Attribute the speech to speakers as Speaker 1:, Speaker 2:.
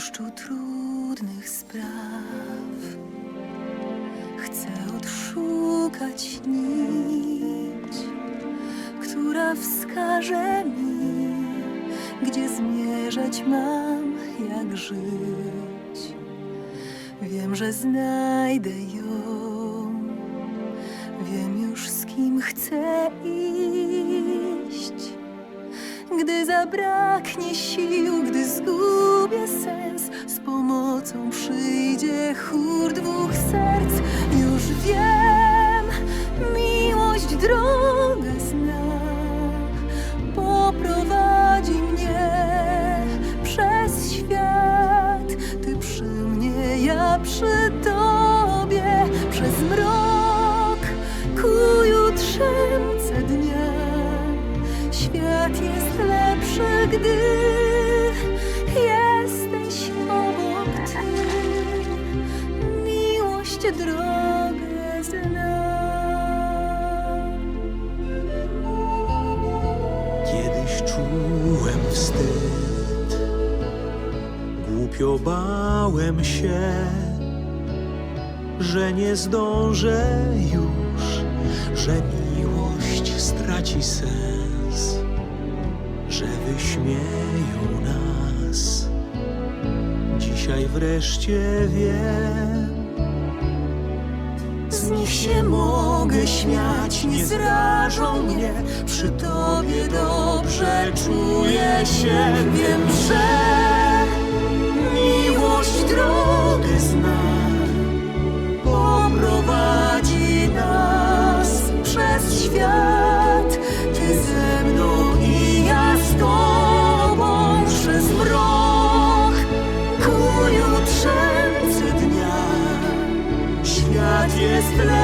Speaker 1: deszczu trudnych spraw. Chcę odszukać nić, która wskaże mi, gdzie zmierzać mam, jak żyć. Wiem, że znajdę ją, wiem już z kim chcę iść. Gdy zabraknie sił, gdy zgubię sens, z pomocą przyjdzie chór dwóch serc. Świat jest lepszy, gdy jesteś obok ty. Miłość drogę zna.
Speaker 2: Kiedyś czułem wstyd, głupio bałem się, że nie zdążę już, że miłość straci sens, wyśmieją nas. Dzisiaj wreszcie wiem,
Speaker 1: Z nich się mogę śmiać, nie zrażą mnie. Przy tobie dobrze czuję się. Wiem, że jest